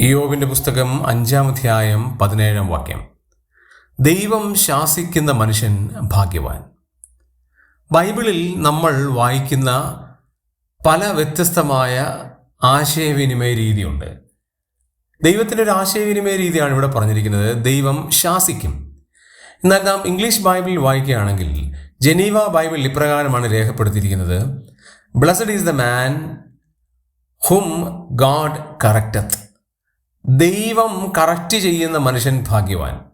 ഇയോബിന്റെ പുസ്തകം അഞ്ചാം അധ്യായം പതിനേഴാം വാക്യം. ദൈവം ശാസിക്കുന്ന മനുഷ്യൻ ഭാഗ്യവാൻ. ബൈബിളിൽ നമ്മൾ വായിക്കുന്ന പല വ്യത്യസ്തമായ ആശയവിനിമയ രീതിയുണ്ട്. ദൈവത്തിന്റെ ഒരു ആശയവിനിമയ രീതിയാണ് ഇവിടെ പറഞ്ഞിരിക്കുന്നത്. ദൈവം ശാസിക്കും. എന്നാൽ നാം ഇംഗ്ലീഷ് ബൈബിളിൽ വായിക്കുകയാണെങ്കിൽ ജനീവ ബൈബിൾ ഇപ്രകാരമാണ് രേഖപ്പെടുത്തിയിരിക്കുന്നത്. Blessed is the man whom God correcteth. ദൈവം കറക്റ്റ് ചെയ്യുന്ന മനുഷ്യൻ ഭാഗ്യവാൻ.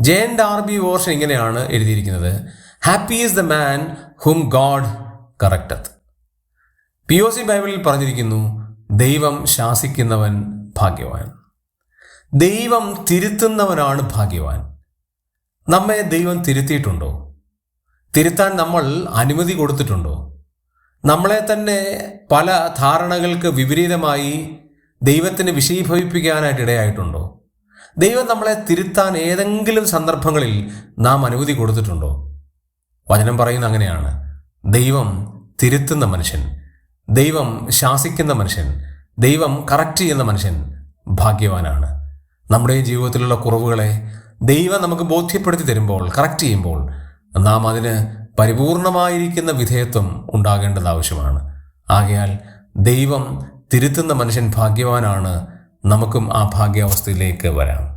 ജെയിൻ ഡാർബി വോർഷൻ ഇങ്ങനെയാണ് എഴുതിയിരിക്കുന്നത്. Happy is the man whom God correcteth P O C ബൈബിളിൽ പറഞ്ഞിരിക്കുന്നു ദൈവം ശാസിക്കുന്നവൻ ഭാഗ്യവാൻ. ദൈവം തിരുത്തുന്നവനാണ് ഭാഗ്യവാൻ. നമ്മെ ദൈവം തിരുത്തിയിട്ടുണ്ടോ? തിരുത്താൻ നമ്മൾ അനുമതി കൊടുത്തിട്ടുണ്ടോ? നമ്മളെ തന്നെ പല ധാരണകൾക്ക് വിപരീതമായി ദൈവത്തിന് വിഷയീഭവിപ്പിക്കാനായിട്ട് ഇടയായിട്ടുണ്ടോ ദൈവം നമ്മളെ തിരുത്താൻ ഏതെങ്കിലും സന്ദർഭങ്ങളിൽ നാം അനുമതി കൊടുത്തിട്ടുണ്ടോ? വചനം പറയുന്ന അങ്ങനെയാണ്. ദൈവം തിരുത്തുന്ന മനുഷ്യൻ ദൈവം ശാസിക്കുന്ന മനുഷ്യൻ ദൈവം കറക്റ്റ് ചെയ്യുന്ന മനുഷ്യൻ ഭാഗ്യവാനാണ്. നമ്മുടെ ജീവിതത്തിലുള്ള കുറവുകളെ ദൈവം നമുക്ക് ബോധ്യപ്പെടുത്തി തരുമ്പോൾ കറക്റ്റ് ചെയ്യുമ്പോൾ നാം അതിന് പരിപൂർണമായിരിക്കുന്ന വിധേയത്വം ഉണ്ടാകേണ്ടത് ആവശ്യമാണ്. ആകയാൽ ദൈവം തിരുത്തുന്ന മനുഷ്യൻ ഭാഗ്യവാനാണ്. നമുക്കും ആ ഭാഗ്യാവസ്ഥയിലേക്ക് വരാം.